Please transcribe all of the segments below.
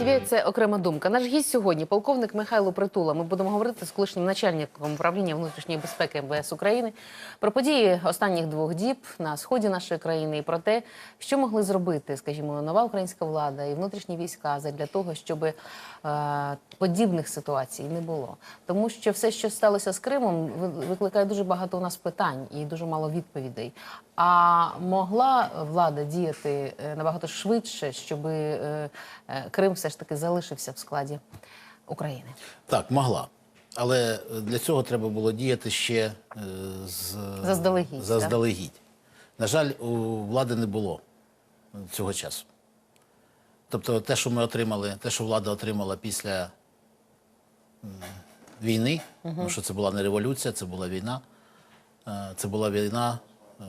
ТВ – це окрема думка. Наш гість сьогодні полковник Михайло Притула. Ми будемо говорити з колишнім начальником управління внутрішньої безпеки МВС України про події останніх двох діб на сході нашої країни і про те, що могли зробити, скажімо, нова українська влада і внутрішні війська для того, щоб е, подібних ситуацій не було. Тому що все, що сталося з Кримом, ви- викликає дуже багато у нас питань і дуже мало відповідей. А могла влада діяти е, набагато швидше, щоб е, е, Крим все ж таки залишився в складі України. Так, могла. Але е, для цього треба було діяти ще е, з Заздалегідь, заздалегідь. На жаль, у влади не було цього часу. Тобто, те, що ми отримали, те, що влада отримала після війни, тому що це була не революція, це була війна. Е, Це була війна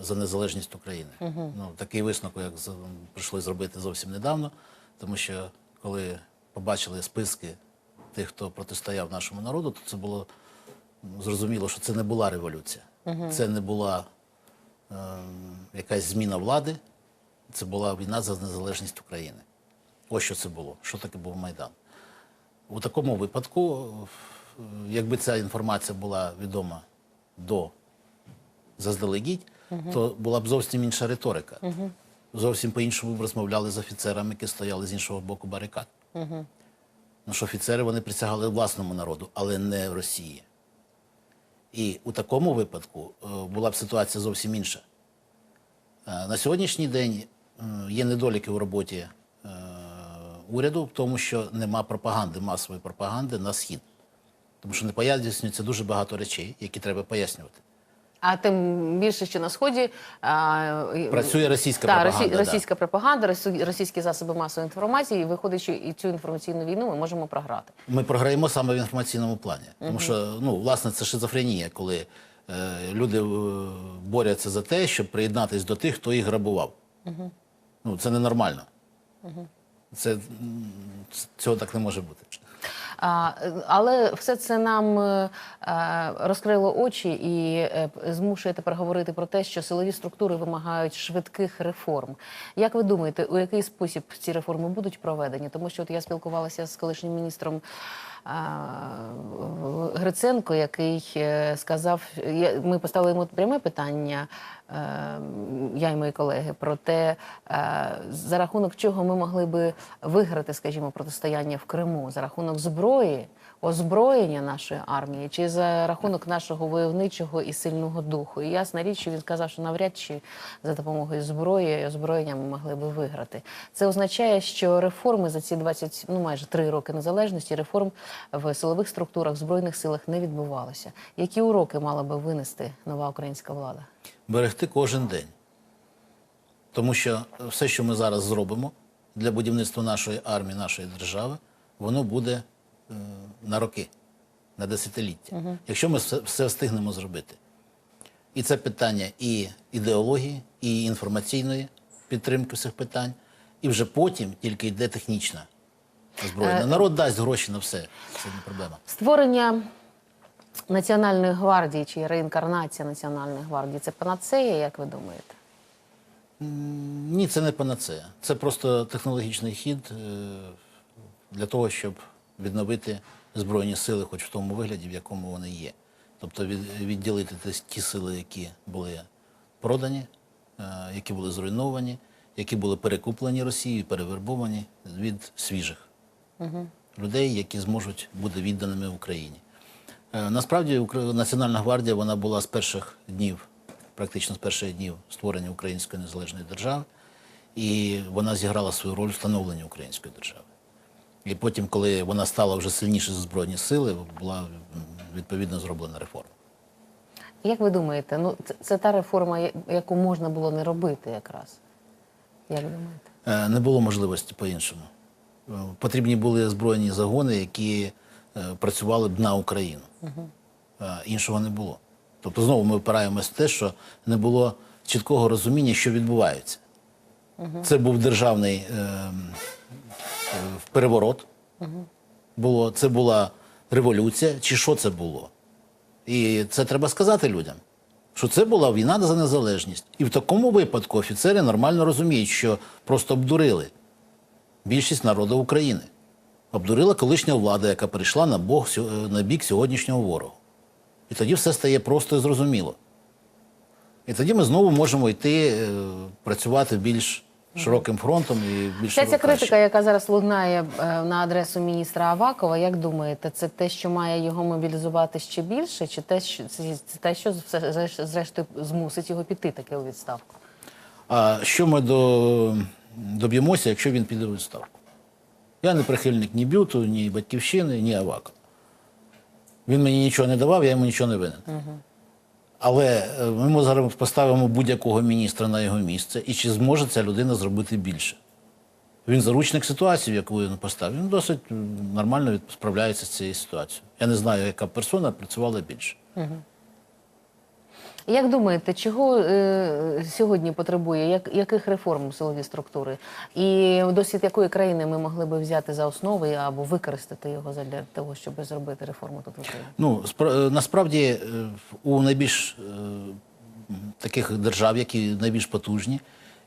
за незалежність України. Ну, такий висновок, як прийшли зробити зовсім недавно, тому що коли побачили списки тих, хто протистояв нашому народу, то це було зрозуміло, що це не була революція, це не була е, якась зміна влади, це була війна за незалежність України. Ось що це було. Що таке був Майдан. У такому випадку, е, якби ця інформація була відома до заздалегідь, то була б зовсім інша риторика. Зовсім по-іншому розмовляли з офіцерами, які стояли з іншого боку барикад. Ну що офіцери вони присягали власному народу, але не Росії. І у такому випадку е, була б ситуація зовсім інша. Е, На сьогоднішній день е, є недоліки у роботі уряду в тому, що нема пропаганди, масової пропаганди на схід. Тому що не пояснюється дуже багато речей, які треба пояснювати. А тим більше, що на сході а, Працює російська та, пропаганда, росі- да. російська пропаганда, російські засоби масової інформації. І виходить, що і цю інформаційну війну ми можемо програти. Ми програємо саме в інформаційному плані. Тому що, ну, власне, це шизофренія, коли е, люди е, борються за те, щоб приєднатися до тих, хто їх грабував. Ну, це ненормально. Це, цього так не може бути. Але все це нам е, е, розкрило очі і е, змушує тепер говорити про те, що силові структури вимагають швидких реформ. Як ви думаєте, у який спосіб ці реформи будуть проведені? Тому що от я спілкувалася з колишнім міністром. Гриценко, який е, сказав, ми поставили йому пряме питання, е, я і мої колеги, про те, е, за рахунок чого ми могли би виграти, скажімо, протистояння в Криму, за рахунок зброї, озброєння нашої армії, чи за рахунок нашого войовничого і сильного духу. І ясна річ, що він сказав, що навряд чи за допомогою зброї і озброєння ми могли би виграти. Це означає, що реформи за ці 20, ну майже три роки незалежності, реформ в силових структурах, в збройних силах не відбувалося. Які уроки мала би винести нова українська влада? Берегти кожен день. Тому що все, що ми зараз зробимо для будівництва нашої армії, нашої держави, воно буде на роки, на десятиліття. Якщо ми все, встигнемо зробити. І це питання і ідеології, і інформаційної підтримки всіх питань, і вже потім тільки йде технічна зброя. Народ дасть гроші на все. Це не проблема. Створення Національної гвардії чи реінкарнація Національної гвардії це панацея, як ви думаєте? Ні, це не панацея. Це просто технологічний хід е, для того, щоб відновити Збройні сили, хоч в тому вигляді, в якому вони є. Тобто відділити ті- сили, які були продані, е, які були зруйновані, які були перекуплені Росією, перевербовані від свіжих людей, які зможуть бути відданими Україні. Е, Насправді Національна гвардія вона була з перших днів, практично з перших днів створення Української незалежної держави, і вона зіграла свою роль в встановленні української держави. І потім, коли вона стала вже сильніше за збройні сили, була відповідно зроблена реформа. Як ви думаєте, ну це, це та реформа, яку можна було не робити якраз? Як думаєте? Е, Не було можливості по-іншому. Е, Потрібні були збройні загони, які е, працювали б на Україну. Е, Іншого не було. Тобто знову ми опираємось в те, що не було чіткого розуміння, що відбувається. Це був державний е, е, переворот. Було, це була революція, чи що це було? І це треба сказати людям, що це була війна за незалежність. І в такому випадку офіцери нормально розуміють, що просто обдурили більшість народу України. обдурила колишня влада, яка перейшла на, бог, е, на бік сьогоднішнього ворога. І тоді все стає просто і зрозуміло. І тоді ми знову можемо йти е, працювати більш широким фронтом і більш ця краще. критика, яка зараз лунає е, на адресу міністра Авакова, як думаєте, це те, що має його мобілізувати ще більше, чи те, що це, це те, що зрештою змусить його піти таки у відставку? А що ми до, доб'ємося, якщо він піде у відставку? Я не прихильник ні бюту, ні батьківщини, ні Авака. Він мені нічого не давав, я йому нічого не винен. Але е, ми зараз поставимо будь-якого міністра на його місце, і чи зможе ця людина зробити більше? Він заручник ситуації, в яку він поставив. Він досить нормально справляється з цією ситуацією. Я не знаю, яка персона працювала більше. Як думаєте, чого е, сьогодні потребує, як, яких реформ силові структури? І досвід якої країни ми могли би взяти за основи або використати його для того, щоб зробити реформу тут в Україні? Ну, е, насправді е, у найбільш е, таких держав, які найбільш потужні,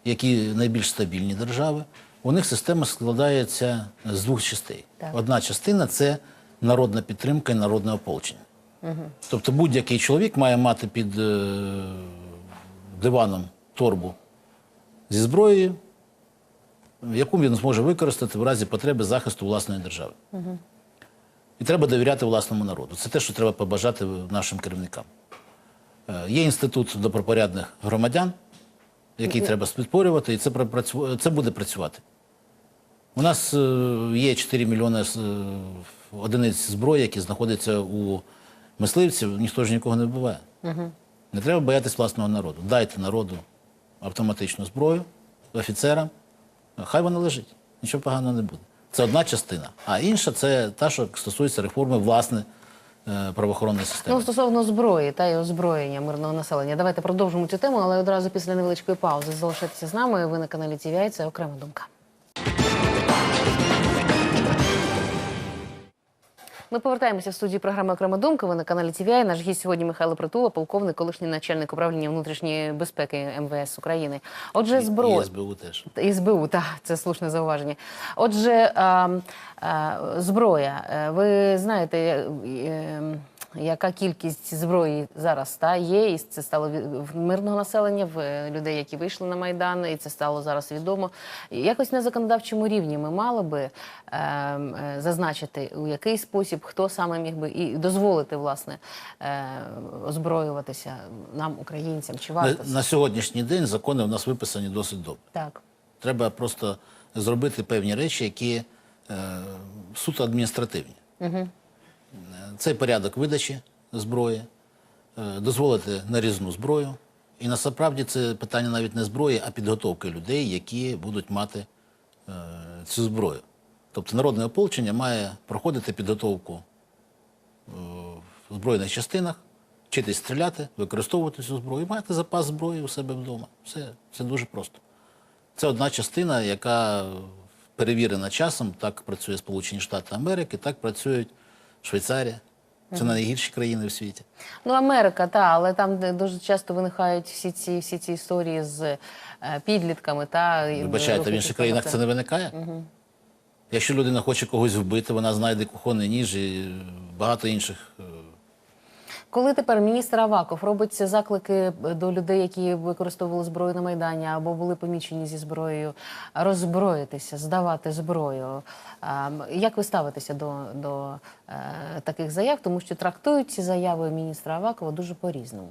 які найбільш стабільні держави, у них система складається з двох частей. Так. Одна частина це народна підтримка і народне ополчення. Тобто будь-який чоловік має мати під е, диваном торбу зі зброєю, яку він зможе використати в разі потреби захисту власної держави. І треба довіряти власному народу. Це те, що треба побажати нашим керівникам. Е, Є інститут добропорядних громадян, який треба спідпорювати, і це, це буде працювати. У нас е, є 4 мільйони е, одиниць зброї, які знаходяться у мисливців, ніхто ж нікого не вбиває. Не треба боятись власного народу. Дайте народу автоматичну зброю, офіцерам, хай вона лежить, нічого поганого не буде. Це одна частина. А інша це та, що стосується реформи власне е, правоохоронної системи. Ну, стосовно зброї та й озброєння мирного населення. Давайте продовжимо цю тему, але одразу після невеличкої паузи залишайтеся з нами. Ви на каналі TVI, це окрема думка. Ми повертаємося в студії програми Окрема думка. Ви на каналі TVI. Наш гість сьогодні Михайло Притула, полковник, колишній начальник управління внутрішньої безпеки МВС України. Отже, зброя. І СБУ теж. СБУ, так, це слушне зауваження. Отже, а, а, зброя. Е, Ви знаєте, е, е, яка кількість зброї зараз та, є, і це стало в мирного населення, в е, людей, які вийшли на Майдан, і це стало зараз відомо. Якось на законодавчому рівні ми мали би е, е, зазначити, у який спосіб, хто саме міг би і дозволити, власне, е, озброюватися нам, українцям, чи варто це? на сьогоднішній день закони в нас виписані досить добре. Так. Треба просто зробити певні речі, які е, суто адміністративні. Угу. Це порядок видачі зброї, е, дозволити нарізну зброю. І насправді це питання навіть не зброї, а підготовки людей, які будуть мати е, цю зброю. Тобто народне ополчення має проходити підготовку е, в збройних частинах, вчитись стріляти, використовувати цю зброю, мати запас зброї у себе вдома. Все, це дуже просто. Це одна частина, яка перевірена часом. Так працює Сполучені Штати Америки, так працюють Швейцарія. Це найгірші країни в світі. Ну, Америка, та, але там дуже часто виникають всі ці, всі ці історії з е, підлітками. Та, Вибачайте, в інших країнах це не виникає. Якщо людина хоче когось вбити, вона знайде кухонний ніж і багато інших. Е, Коли тепер міністр Аваков робить заклики до людей, які використовували зброю на Майдані або були помічені зі зброєю, роззброїтися, здавати зброю. Як ви ставитеся до, до е, таких заяв? Тому що трактують ці заяви міністра Авакова дуже по-різному.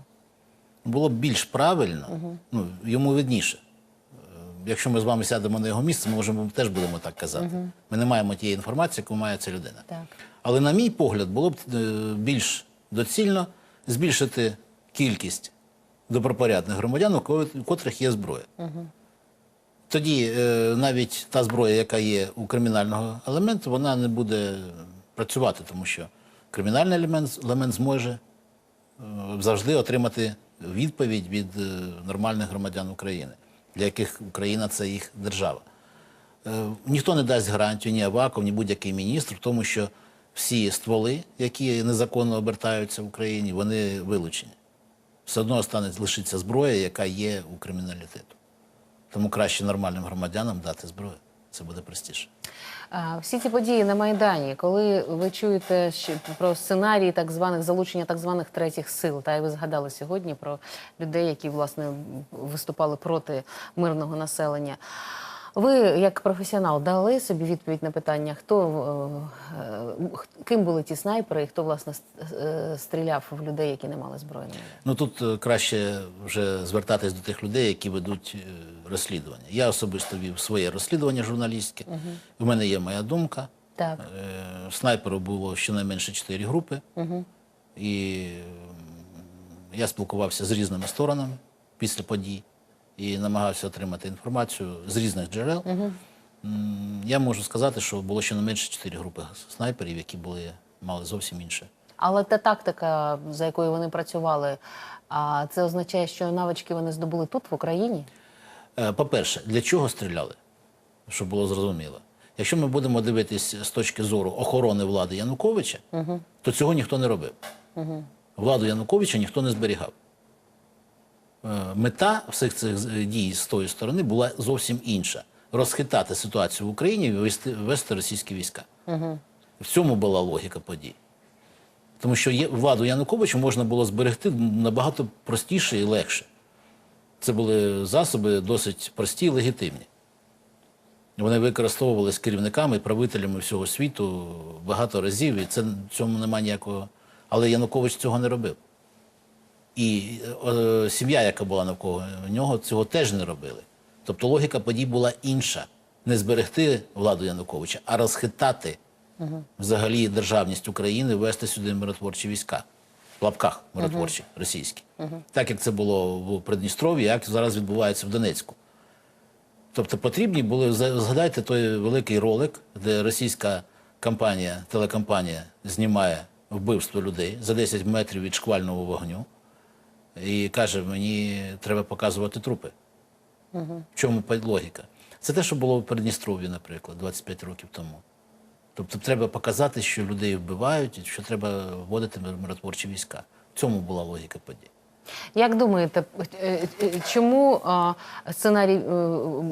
Було б більш правильно, ну, йому видніше. Е, Якщо ми з вами сядемо на його місце, ми можемо теж будемо так казати. Ми не маємо тієї інформації, яку має ця людина. Так. Але, на мій погляд, було б е, більш доцільно збільшити кількість добропорядних громадян, у котрих є зброя. Тоді е, навіть та зброя, яка є у кримінального елементу, вона не буде працювати, тому що кримінальний елемент, елемент зможе е, завжди отримати відповідь від е, нормальних громадян України, для яких Україна це їх держава. Е, Ніхто не дасть гарантію, ні Аваков, ні будь-який міністр в тому, що всі стволи, які незаконно обертаються в Україні, вони вилучені. Все одно остане лишиться зброя, яка є у криміналітету. Тому краще нормальним громадянам дати зброю. Це буде простіше. А, Всі ці події на Майдані, коли ви чуєте про сценарії так званих залучення так званих третіх сил, та й ви згадали сьогодні про людей, які власне виступали проти мирного населення. Ви, як професіонал, дали собі відповідь на питання, хто е, е, ким були ті снайпери, і хто власне е, стріляв в людей, які не мали зброї? Ну тут краще вже звертатись до тих людей, які ведуть розслідування. Я особисто вів своє розслідування журналістське. У мене є моя думка. Так. Снайперу було щонайменше чотири групи. І я спілкувався з різними сторонами після подій і намагався отримати інформацію з різних джерел. М, Я можу сказати, що було щонайменше чотири групи снайперів, які були, мали зовсім інше. Але та тактика, за якою вони працювали, це означає, що навички вони здобули тут, в Україні. Е, По-перше, для чого стріляли? Щоб було зрозуміло. Якщо ми будемо дивитись з точки зору охорони влади Януковича, то цього ніхто не робив. Владу Януковича ніхто не зберігав. Е, Мета всіх цих дій з тої сторони була зовсім інша: розхитати ситуацію в Україні і ввести, ввести російські війська. В цьому була логіка подій. Тому що є, владу Януковича можна було зберегти набагато простіше і легше. Це були засоби досить прості і легітимні. Вони використовувалися керівниками правителями всього світу багато разів, і це в цьому немає ніякого. Але Янукович цього не робив. І е, сім'я, яка була навколо нього, цього теж не робили. Тобто логіка подій була інша: не зберегти владу Януковича, а розхитати взагалі державність України, ввести сюди миротворчі війська. В лапках миротворчі, російські. Так як це було в Придністров'ї, як зараз відбувається в Донецьку. Тобто потрібні були, згадайте той великий ролик, де російська компанія, телекомпанія знімає вбивство людей за 10 метрів від шквального вогню і каже, мені треба показувати трупи. В чому логіка? Це те, що було в Придністров'ї, наприклад, 25 років тому. Тобто треба показати, що людей вбивають, і що треба вводити мир- миротворчі війська. В цьому була логіка подій. Як думаєте, е, е, чому сценарій е,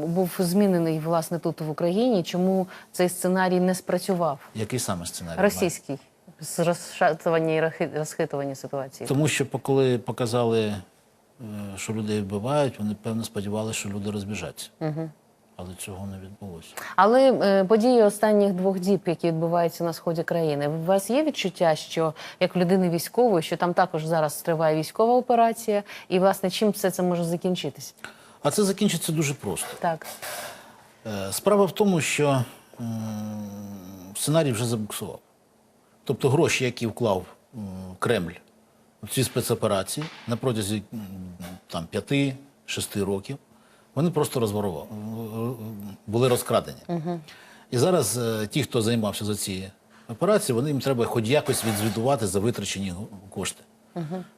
був змінений власне тут в Україні? Чому цей сценарій не спрацював? Який саме сценарій? Російський з розшатування і розхи- розхитування ситуації? Тому що коли показали, е, що людей вбивають, вони певно сподівалися, що люди розбіжаться. Але цього не відбулося. Але е, події останніх двох діб, які відбуваються на сході країни, у вас є відчуття, що як в людини військової, що там також зараз триває військова операція, і власне чим все це може закінчитись? А це закінчиться дуже просто. Так. Е, Справа в тому, що м, сценарій вже забуксував. Тобто гроші, які вклав Кремль в ці спецоперації на протязі м, там, 5-6 років, вони просто розворували, були розкрадені. І зараз е, ті, хто займався за ці операції, вони їм треба хоч якось відзвітувати за витрачені кошти.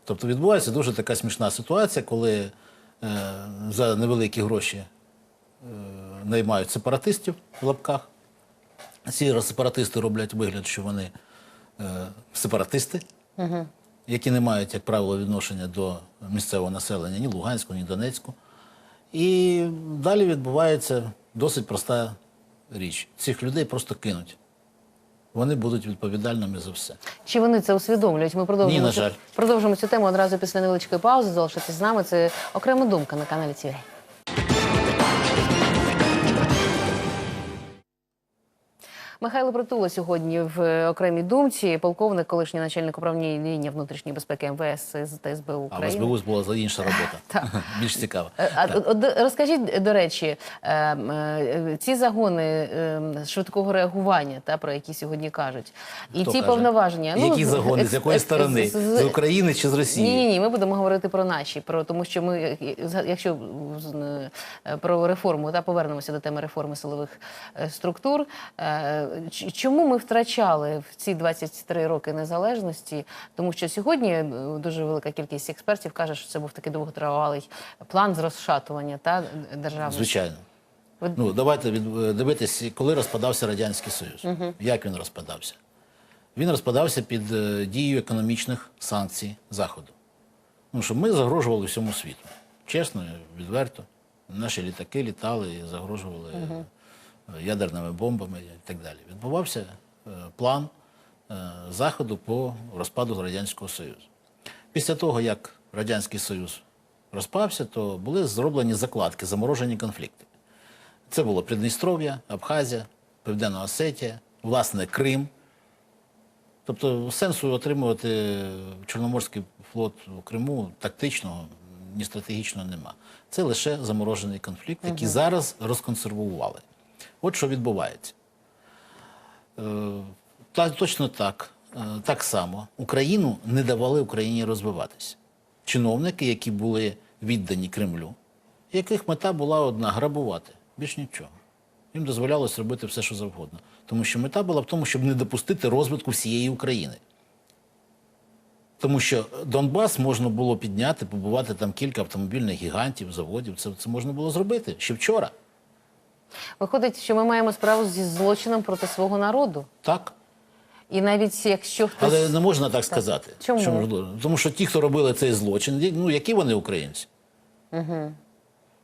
Тобто відбувається дуже така смішна ситуація, коли е, за невеликі гроші е, наймають сепаратистів в лапках. Ці сепаратисти роблять вигляд, що вони е, сепаратисти, які не мають, як правило, відношення до місцевого населення ні Луганського, ні Донецьку. І далі відбувається досить проста річ. Цих людей просто кинуть. Вони будуть відповідальними за все. Чи вони це усвідомлюють? Ми продовжимо, Ні, на цю- жаль. продовжимо цю тему одразу після невеличкої паузи. Залишайтесь з нами. Це окрема думка на каналі ТВ. Михайло Притула сьогодні в е, окремій думці, полковник, колишній начальник управління внутрішньої безпеки МВС та СБУ А в СБУ була за інша робота. Більш цікава. Е, розкажіть, до речі, е, е, ці загони е, швидкого реагування, та про які сьогодні кажуть, і каже? повноваження. ну, Які загони? З якої сторони? З України чи з Росії? Ні, ні. Ми будемо говорити про наші, про тому, що ми, якщо про реформу та повернемося до теми реформи силових структур. Е, Чому ми втрачали в ці 23 роки незалежності? Тому що сьогодні е, дуже велика кількість експертів каже, що це був такий довготривалий план з розшатування та державності. Звичайно. Ви- Ну, давайте від, дивитись, коли розпадався Радянський Союз. Як він розпадався? Він розпадався під е, дією економічних санкцій Заходу. Ну, що ми загрожували всьому світу. Чесно, відверто. Наші літаки літали і загрожували е, ядерними бомбами і так далі. Відбувався е, план е, заходу по розпаду Радянського Союзу. Після того, як Радянський Союз розпався, то були зроблені закладки, заморожені конфлікти. Це було Придністров'я, Абхазія, Південна Осетія, власне, Крим. Тобто сенсу отримувати Чорноморський флот у Криму тактичного, ні стратегічного нема. Це лише заморожений конфлікт, який зараз розконсервували. От що відбувається. Е, точно так, е, так само Україну не давали Україні розвиватися. Чиновники, які були віддані Кремлю, яких мета була одна грабувати, більш нічого. Їм дозволялось робити все, що завгодно. Тому що мета була в тому, щоб не допустити розвитку всієї України. Тому що Донбас можна було підняти, побувати там кілька автомобільних гігантів, заводів. Це, це можна було зробити ще вчора. Виходить, що ми маємо справу зі злочином проти свого народу. Так. І навіть якщо хтось Але не можна так сказати. Чому? Чому? Тому що ті, хто робили цей злочин, ну які вони українці? Угу.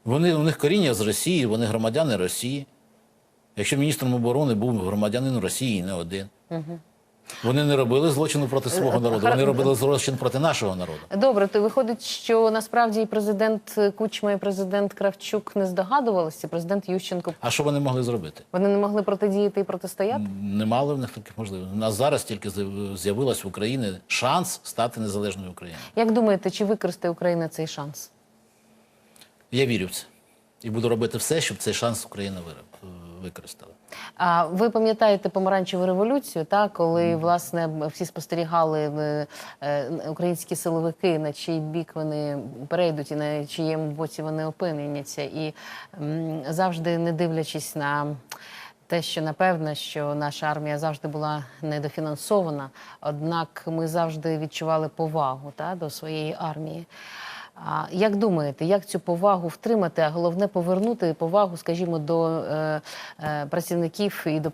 Вони, у них коріння з Росії, вони громадяни Росії. Якщо міністром оборони був громадянин Росії, не один. Угу. Вони не робили злочину проти свого народу, вони робили злочин проти нашого народу. Добре, то виходить, що насправді і президент Кучма, і президент Кравчук не здогадувалися, президент Ющенко. А що вони могли зробити? Вони не могли протидіяти і протистояти? Не мали в них таких можливостей. У нас зараз тільки з'яв- з'явилась в Україні шанс стати незалежною Україною. Як думаєте, чи використає Україна цей шанс? Я вірю в це. І буду робити все, щоб цей шанс Україна вира- використала. А ви пам'ятаєте помаранчеву революцію, та коли власне всі спостерігали е, е, українські силовики, на чий бік вони перейдуть і на чиєму боці вони опиняться, і м, завжди не дивлячись на. Те, що напевно, що наша армія завжди була недофінансована, однак ми завжди відчували повагу та, до своєї армії. А як думаєте, як цю повагу втримати, а головне повернути повагу, скажімо, до е, е, працівників і до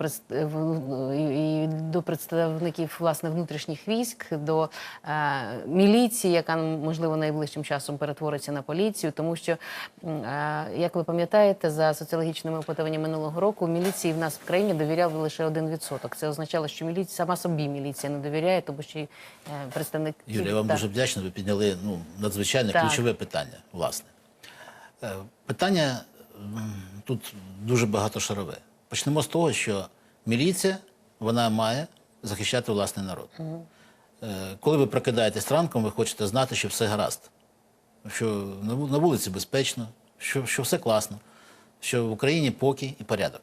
і, до представників власне внутрішніх військ, до е, міліції, яка можливо найближчим часом перетвориться на поліцію, тому що, е, як ви пам'ятаєте, за соціологічними опитуваннями минулого року міліції в нас в країні довіряли лише 1%. Це означало, що міліція сама собі міліція не довіряє, тому що е, представник Юлія, я вам Так. дуже вдячний. Ви підняли ну, надзвичайно Так. Ключове питання, власне. Е, Питання тут дуже багатошарове. Почнемо з того, що міліція вона має захищати власний народ. Е, Коли ви прокидаєтесь ранком, ви хочете знати, що все гаразд, що на вулиці безпечно, що, що все класно, що в Україні покій і порядок.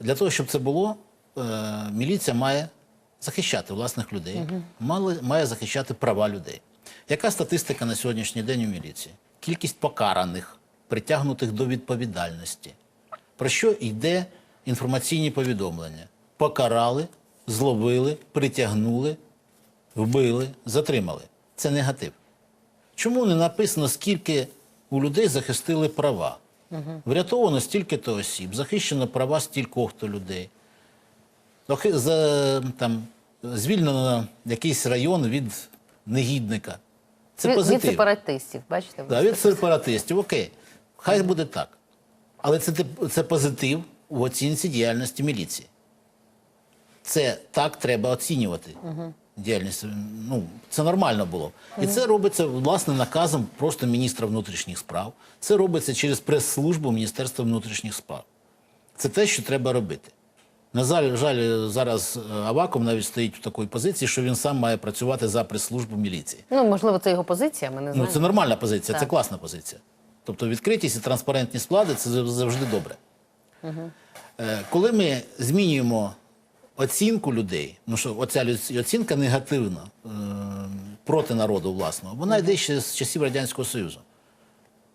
Для того, щоб це було, е, міліція має захищати власних людей, мали- має захищати права людей. Яка статистика на сьогоднішній день у міліції? Кількість покараних, притягнутих до відповідальності. Про що йде інформаційні повідомлення? Покарали, зловили, притягнули, вбили, затримали. Це негатив. Чому не написано, скільки у людей захистили права? Врятовано стільки-то осіб, захищено права стількох-то людей. Там, звільнено якийсь район від негідника. Це від, від сепаратистів, бачите? Да, від сепаратистів, окей. Хай буде так. Але це, це позитив у оцінці діяльності міліції. Це так треба оцінювати. Діяльність. Ну, це нормально було. І це робиться власне наказом просто міністра внутрішніх справ. Це робиться через прес-службу Міністерства внутрішніх справ. Це те, що треба робити. На жаль, жаль, зараз е, Аваков навіть стоїть в такій позиції, що він сам має працювати за прес-службу міліції. Ну, можливо, це його позиція, ми не Ну, це нормальна позиція, це класна позиція. Тобто відкритість і транспарентність влади це завжди добре. Е, Коли ми змінюємо оцінку людей, ну що оця оцінка негативна е, проти народу власного, вона йде ще з часів Радянського Союзу.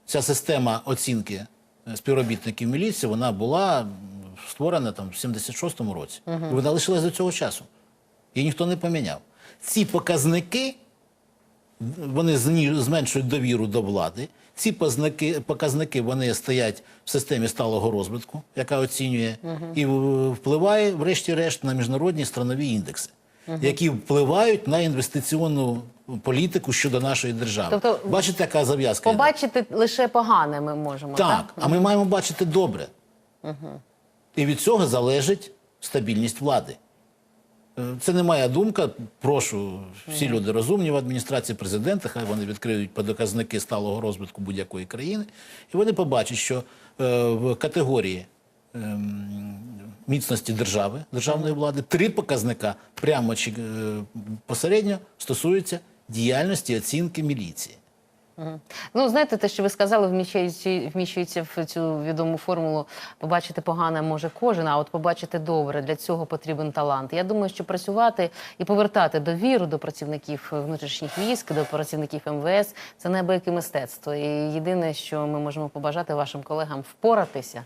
Ця система оцінки співробітників міліції вона була створена там в 76-му році. І вона лишилась до цього часу. Її ніхто не поміняв. Ці показники вони зменшують довіру до влади. Ці показники, показники вони стоять в системі сталого розвитку, яка оцінює, і впливає, врешті-решт, на міжнародні странові індекси, які впливають на інвестиційну політику щодо нашої держави. Тобто Бачите, яка зав'язка? йде? Побачити лише погане ми можемо. Так, Так, а ми маємо бачити добре. І від цього залежить стабільність влади. Це не моя думка. Прошу, всі люди розумні в адміністрації президента, хай вони відкриють показники сталого розвитку будь-якої країни, і вони побачать, що е, в категорії ем, міцності держави, державної влади, три показника прямо чи е, посередньо стосуються діяльності оцінки міліції. Ну, знаєте, те, що ви сказали, вміщується, вміщується в цю відому формулу побачити погане може кожен, а от побачити добре. Для цього потрібен талант. Я думаю, що працювати і повертати довіру до працівників внутрішніх військ, до працівників МВС це неабияке мистецтво. І єдине, що ми можемо побажати вашим колегам впоратися.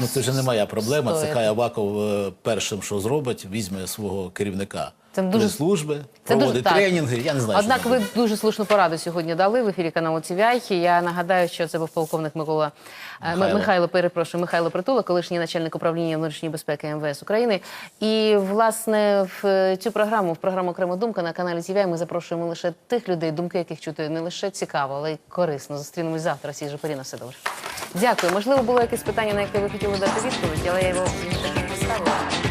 Ну, це вже не моя проблема. Це встояти. хай Аваков е, першим, що зробить, візьме свого керівника Це дуже- служби, Це проводить дуже так. тренінги. Я не знаю. Однак там ви буде. дуже слушну пораду сьогодні дали в ефірі каналу ТВ. Я нагадаю, що це був полковник Микола е, Михайло. Михайло. Перепрошую, Михайло Притула, колишній начальник управління внутрішньої безпеки МВС України. І власне в е, цю програму, в програму Окрема думка на каналі ТВ ми запрошуємо лише тих людей, думки яких чути не лише цікаво, але й корисно. Зустрінемось завтра. Всі Жепаріна, все добре. Дякую. Можливо, було якесь питання, на яке ви хотіли дати відповідь, але я його не поставила.